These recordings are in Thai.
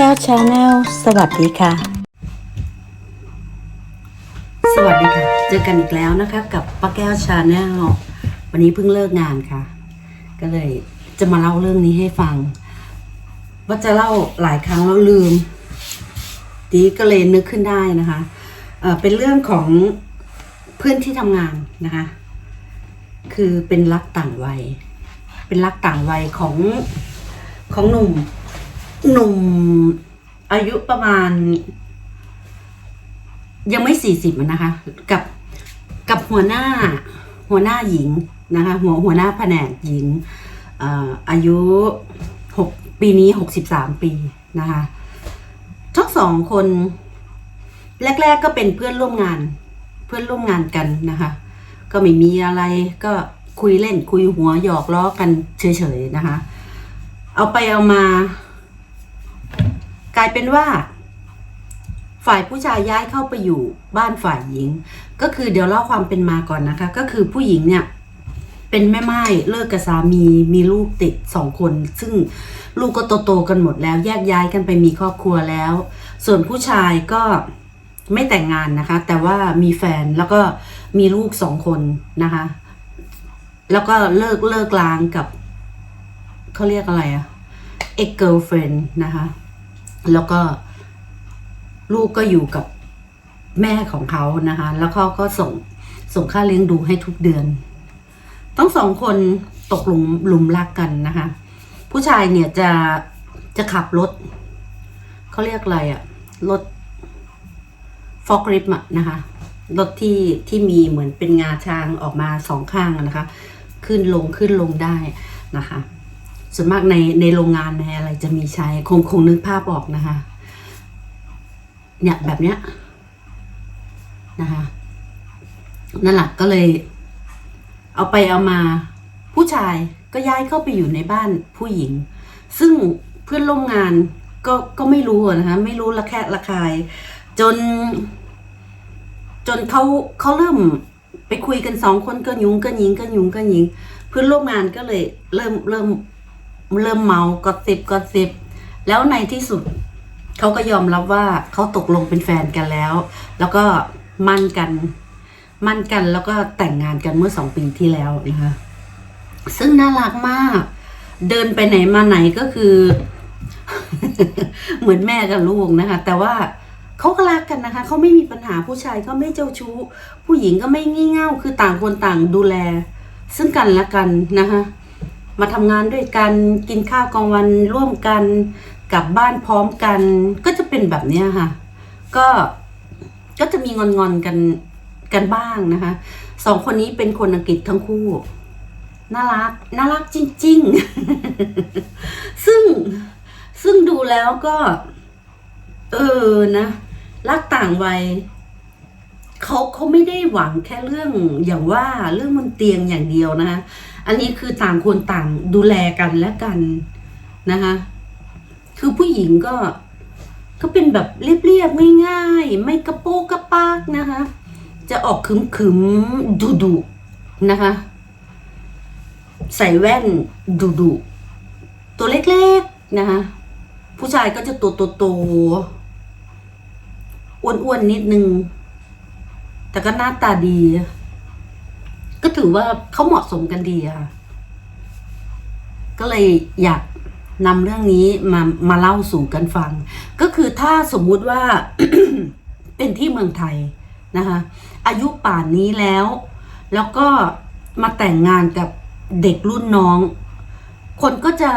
แก้วชาแนลสวัสดีค่ะ สวัสดีค่ะ เจอกันอีกแล้วนะคะ กับป้าแก้วชาแนลวันนี้เพิ่งเลิกงานค่ะ ก็เลยจะมาเล่าเรื่องนี้ให้ฟัง ว่าจะเล่าหลายครั้งแล้วลืมทีก็เลยนึกขึ้นได้นะคะเเป็นเรื่องของเพื่อนที่ทำงานนะคะ คือเป็นรักต่างวัย เป็นรักต่างวัยของของหนุ่ม หนุ่มอายุประมาณ ยังไม่สี่สิบนะคะ กับกับหัวหน้า หัวหน้าหญิงนะคะ หัวหัวหน้าแผนกหญิงอายุหกปีนี้หกสิบสามปีนะคะทั้งสองคน แรก ๆ ก็เป็นเพื่อนร่วมงาน เพื่อนร่วมงานกันนะคะ ก็ไม่มีอะไรก็คุยเล่นคุยหัวหยอกล้อกันเฉยๆนะคะ เอาไปเอามา กลายเป็นว่า ฝ่ายผู้ชายย้ายเข้าไปอยู่บ้านฝ่ายหญิง ก็คือเดี๋ยวเล่าความเป็นมาก่อนนะคะ ก็คือผู้หญิงเนี่ยเป็นแม่ไม้เลิกกับสามีมีลูกติดสองคน ซึ่งลูกก็โตๆกันหมดแล้วแยกย้ายกันไปมีครอบครัวแล้ว ส่วนผู้ชายก็ไม่แต่งงานนะคะ แต่ว่ามีแฟนแล้วก็มีลูกสองคนนะคะ แล้วก็เลิกเลิกลางกับเขาเรียกอะไรอะ ex girlfriend นะคะ แล้วก็ลูกก็อยู่กับแม่ของเขานะคะ แล้วเขาก็ส่งส่งค่าเลี้ยงดูให้ทุกเดือน ทั้งสองคนตกหลุมหลุมรักกันนะคะ ผู้ชายเนี่ยจะจะขับรถเขาเรียกอะไรอะรถฟอกริปอะนะคะรถที่ที่มีเหมือนเป็นงาช้างออกมาสองข้างนะคะ ขึ้นลงขึ้นลงได้นะคะ ส่วนมากในในโรงงานในอะไรจะมีใช้คงคงนึกภาพออกนะคะ เนี่ยแบบเนี้ยนะคะนั่นแหละก็เลย เอาไปเอามา ผู้ชายก็ย้ายเข้าไปอยู่ในบ้านผู้หญิง ซึ่งเพื่อนร่วมงานก็ก็ไม่รู้นะคะ ไม่รู้ระแคะระคาย จน จนเขาเขาเริ่มไปคุยกันสองคนก็ยุงก็ยิงก็ยุงก็ยิง เพื่อนร่วมงานก็เลยเริ่มเริ่ม เริ่มเมากอสิบกอสิบแล้วในที่สุดเขาก็ยอมรับว่าเขาตกลงเป็นแฟนกันแล้ว แล้วก็มั่นกันมั่นกันแล้วก็แต่งงานกันเมื่อสองปีที่แล้วนะคะซึ่งน่ารักมาก เดินไปไหนมาไหนก็คือ เหมือนแม่กับลูกนะคะ แต่ว่าเขาก็รักกันนะคะเขาไม่มีปัญหาผู้ชายเขาไม่เจ้าชู้ ผู้หญิงก็ไม่งี่เง่าคือต่างคนต่างดูแล ซึ่งกันและกันนะคะ มาทำงานด้วยกันกินข้าวกลางวันร่วมกันกลับบ้านพร้อมกัน ก็จะเป็นแบบเนี้ค่ะ ก็ก็จะมีงอนงอนๆกันกันบ้างนะคะสองคนนี้เป็นคนอังกฤษทั้งคู่น่ารักน่ารักจริง ๆ ซึ่งซึ่งดูแล้วก็ เออนะรักต่างวัยเขาเขาไม่ได้หวังแค่เรื่องอย่างว่าเรื่องบนเตียงอย่างเดียวนะคะ อันนี้คือต่างคนต่างดูแลกันและกันนะคะ คือผู้หญิงก็ก็เป็นแบบเรียบๆง่ายๆ ไม่กระโปกกระปากนะคะ จะออกขึมๆดุๆนะคะ ใส่แว่นดุๆตัวเล็กๆนะคะ ผู้ชายก็จะตัวโตๆอ้วนๆนิดนึง แต่ก็หน้าตาดี ก็ถือว่าเขาเหมาะสมกันดีอะค่ะ ก็เลยอยากนำเรื่องนี้มามาเล่าสู่กันฟัง ก็คือถ้าสมมุติว่าเป็นที่เมืองไทยนะคะ อายุป่านนี้แล้ว แล้วก็มาแต่งงานกับเด็กรุ่นน้อง คนก็จะ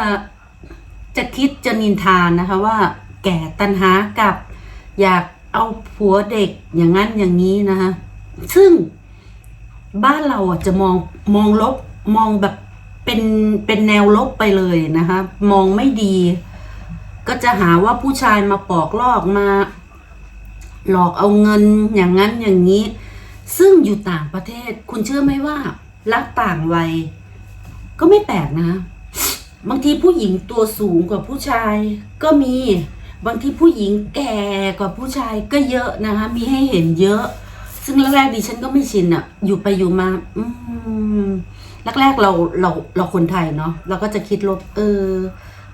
จะคิดจะนินทานนะคะว่า แก่ตันหากับอยากเอาผัวเด็กอย่างนั้นอย่างนี้นะคะซึ่ง บ้านเราอะจะมองมองลบมองแบบเป็นเป็นแนวลบไปเลยนะคะ มองไม่ดี ก็จะหาว่าผู้ชายมาปอกลอกมา หลอกเอาเงินอย่างนั้นอย่างนี้ ซึ่งอยู่ต่างประเทศ คุณเชื่อไหมว่า รักต่างวัย ก็ไม่แปลกนะ บางทีผู้หญิงตัวสูงกว่าผู้ชายก็มี บางทีผู้หญิงแก่กว่าผู้ชายก็เยอะนะคะ มีให้เห็นเยอะ ซึ่งแรกๆดิฉันก็ไม่ชินอะอยู่ไปอยู่มา อืมแรกๆเราเราเราคนไทยเนาะเราก็จะคิดลบ เออ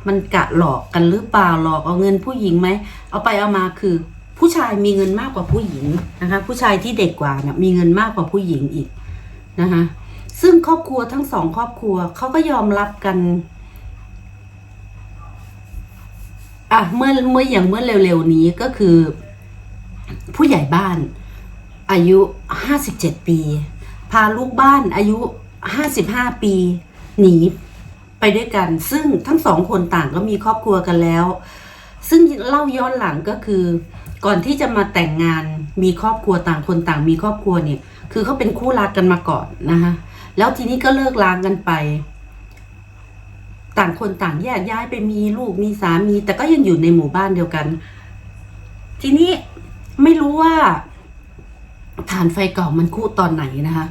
มันกะหลอกกันหรือเปล่าหลอกเอาเงินผู้หญิงไหมเอาไปเอามาคือ ผู้ชายมีเงินมากกว่าผู้หญิงนะคะ ผู้ชายที่เด็กกว่าเนี่ยมีเงินมากกว่าผู้หญิงอีกนะคะซึ่งครอบครัวทั้งสองครอบครัวเขาก็ยอมรับกันอะเมื่อเมื่ออย่างเมื่อเร็วๆนี้ก็คือ ผู้ใหญ่บ้าน อายุห้าสิบเจ็ดปี พาลูกบ้านอายุห้าสิบห้าปี หนีไปด้วยกัน ซึ่งทั้งสองคนต่างก็มีครอบครัวกันแล้ว ซึ่งเล่าย้อนหลังก็คือ ก่อนที่จะมาแต่งงานมีครอบครัวต่างคนต่างมีครอบครัวเนี่ย คือเขาเป็นคู่รักกันมาก่อนนะคะแล้วทีนี้ก็เลิกล้างกันไป ต่างคนต่างแยกย้ายไปมีลูกมีสามี แต่ก็ยังอยู่ในหมู่บ้านเดียวกัน ทีนี้ไม่รู้ว่า ฐานไฟเก่ามันคู่ตอนไหนนะคะ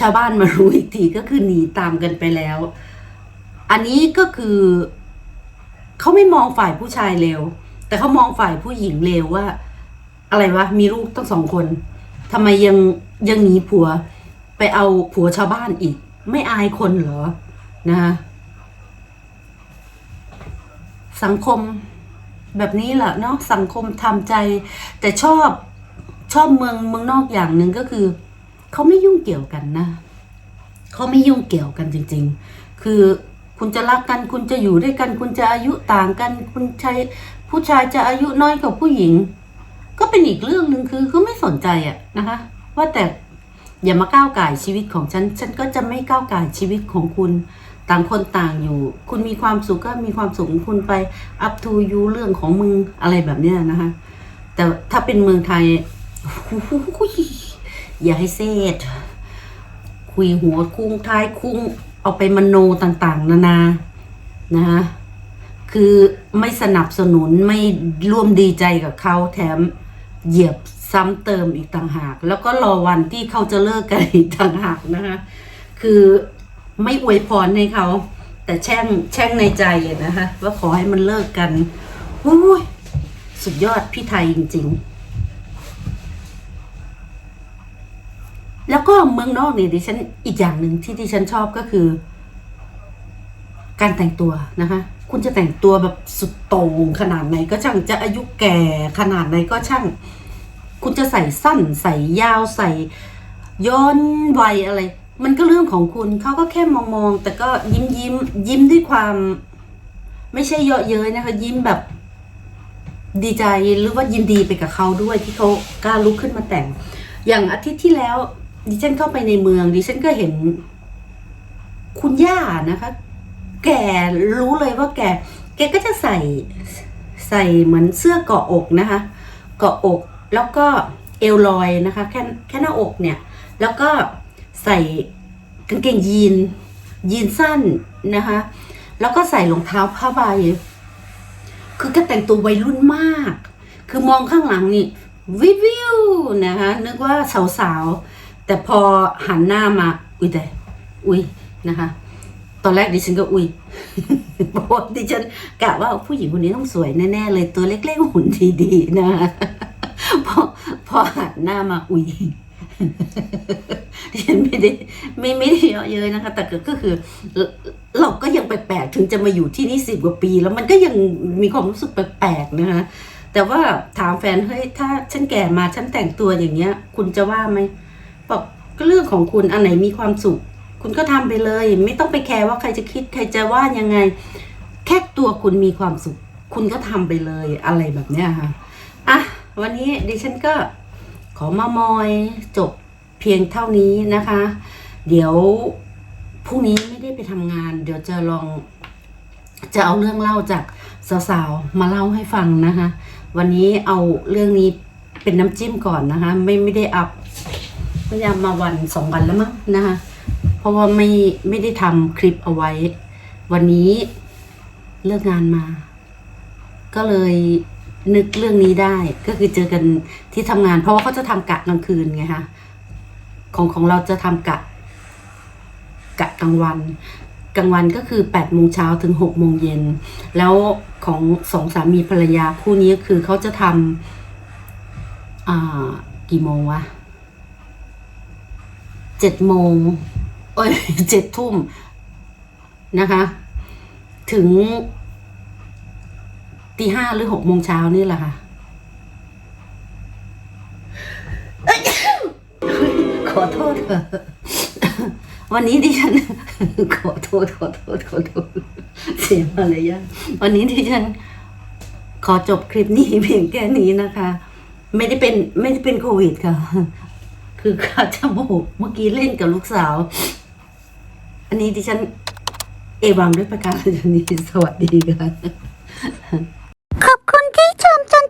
ชาวบ้านมารู้อีกทีก็คือหนีตามกันไปแล้ว อันนี้ก็คือเขาไม่มองฝ่ายผู้ชายเลวแต่เขามองฝ่ายผู้หญิงเลวว่า อะไรวะมีลูกตั้งสองคนทำไมยังยังหนีผัวไปเอาผัวชาวบ้านอีก ไม่อายคนเหรอนะคะสังคมแบบนี้แหละเนาะสังคมทำใจแต่ชอบ ชอบเมืองเมืองนอกอย่างหนึ่งก็คือเขาไม่ยุ่งเกี่ยวกันนะเขาไม่ยุ่งเกี่ยวกันจริง ๆ คือคุณจะรักกันคุณจะอยู่ด้วยกัน คุณจะอายุต่างกัน คุณชายผู้ชายจะอายุน้อยกว่าผู้หญิง ก็เป็นอีกเรื่องหนึ่งคือเขาไม่สนใจอะนะคะ ว่าแต่อย่ามาก้าวไก่ชีวิตของฉัน ฉันก็จะไม่ก้าวไก่ชีวิตของคุณ ต่างคนต่างอยู่ คุณมีความสุขก็มีความสุขของคุณไป up to you เรื่องของมึงอะไรแบบเนี้ยนะคะ แต่ถ้าเป็นเมืองไทย อย่าให้เซตคุยหัวคุ้งท้ายคุ้งเอาไปมโนต่างๆ นานานะคะคือไม่สนับสนุนไม่ร่วมดีใจกับเขาแถมเหยียบซ้ำเติมอีกต่างหาก แล้วก็รอวันที่เขาจะเลิกกันอีกต่างหากนะคะคือไม่อวยพรให้เขา แต่แช่งแช่งในใจนะคะว่าขอให้มันเลิกกันอุ้ยสุดยอดพี่ไทยจริง ๆ แล้วก็เมืองนอกเนี่ยดิฉันอีกอย่างหนึ่งที่ดิฉันชอบก็คือ การแต่งตัวนะคะ คุณจะแต่งตัวแบบสุดโต่งขนาดไหนก็ช่างจะอายุแก่ขนาดไหนก็ช่าง คุณจะใส่สั้นใส่ยาวใส่ย้อนวัยอะไร มันก็เรื่องของคุณเขาก็แค่มองมองๆแต่ก็ยิ้มยิ้มยิ้มด้วยความ ไม่ใช่เยาะเย้ยนะคะ ยิ้มแบบดีใจหรือว่ายินดีไปกับเขาด้วยที่เขากล้าลุกขึ้นมาแต่ง อย่างอาทิตย์ที่แล้ว ดิฉันเข้าไปในเมือง ดิฉันก็เห็น คุณย่านะคะ แกรู้เลยว่าแก แกก็จะใส่ใส่เหมือนเสื้อเกาะอกนะคะ เกาะอกแล้วก็เอวลอยนะคะ แค่แค่หน้าอกเนี่ย แล้วก็ใส่กางเกงยีน ยีนสั้นนะคะ แล้วก็ใส่รองเท้าผ้าใบ คือก็แต่งตัววัยรุ่นมาก คือมองข้างหลังนี่วิววิวนะคะนึกว่าสาวๆ แต่พอหันหน้ามา อุ้ยแต่ อุ้ยนะคะ ตอนแรกดิฉันก็อุ้ยเพราะว่าดิฉันกะว่าผู้หญิงคนนี้ต้องสวยแน่ๆเลยตัวเล็กๆหุ่นดีๆนะคะพอพอหันหน้ามาอุ้ยดิฉันไม่ได้ไม่ไม่ได้เยอะเย้ยนะคะ แต่ก็คือ เราก็ยังแปลกๆถึงจะมาอยู่ที่นี่สิบกว่าปี แล้วมันก็ยังมีความรู้สึกแปลกๆนะคะแต่ว่าถามแฟนเฮ้ยถ้าฉันแก่มาฉันแต่งตัวอย่างเงี้ย คุณจะว่าไหม บอกก็เรื่องของคุณอันไหนมีความสุข คุณก็ทำไปเลย ไม่ต้องไปแคร์ว่าใครจะคิดใครจะว่ายังไง แค่ตัวคุณมีความสุข คุณก็ทำไปเลยอะไรแบบเนี้ยค่ะอะวันนี้ดิฉันก็ขอมามอยจบเพียงเท่านี้นะคะ เดี๋ยวพรุ่งนี้ไม่ได้ไปทำงาน เดี๋ยวจะลองจะเอาเรื่องเล่าจากสาวๆมาเล่าให้ฟังนะคะ วันนี้เอาเรื่องนี้เป็นน้ำจิ้มก่อนนะคะ ไม่ไม่ได้อัพ พยายามมาวันสองวันแล้วมั้งนะคะ เพราะว่าไม่ไม่ได้ทำคลิปเอาไว้ วันนี้เลิกงานมา ก็เลยนึกเรื่องนี้ได้ ก็คือเจอกันที่ทำงาน เพราะว่าเขาจะทำกะกลางคืนไงคะของของเราจะทำกะกะกลางวันกลางวันก็คือ8ปดโมงเช้าถึง6กโมงเย็น แล้วของสองสามีภรรยาคู่นี้คือเขาจะทำอ่ากี่โมงวะ เจ็ดโมงเอ้ยเจ็ดทุ่มนะคะ ถึงตีห้าหรือหกโมงเช้านี่แหละค่ะ ขอโทษเถอะวันนี้ดิฉัน ขอโทษขอโทษขอโทษเสียมารยาทวันนี้ดิฉัน ขอจบคลิปนี้เพียงแค่นี้นะคะ ไม่ได้เป็นไม่ได้เป็นโควิดค่ะ คือขาจมูกเมื่อกี้เล่นกับลูกสาว อันนี้ดิฉัน เอวังด้วยประการชนี้สวัสดีค่ะ ขอบคุณที่ชมจน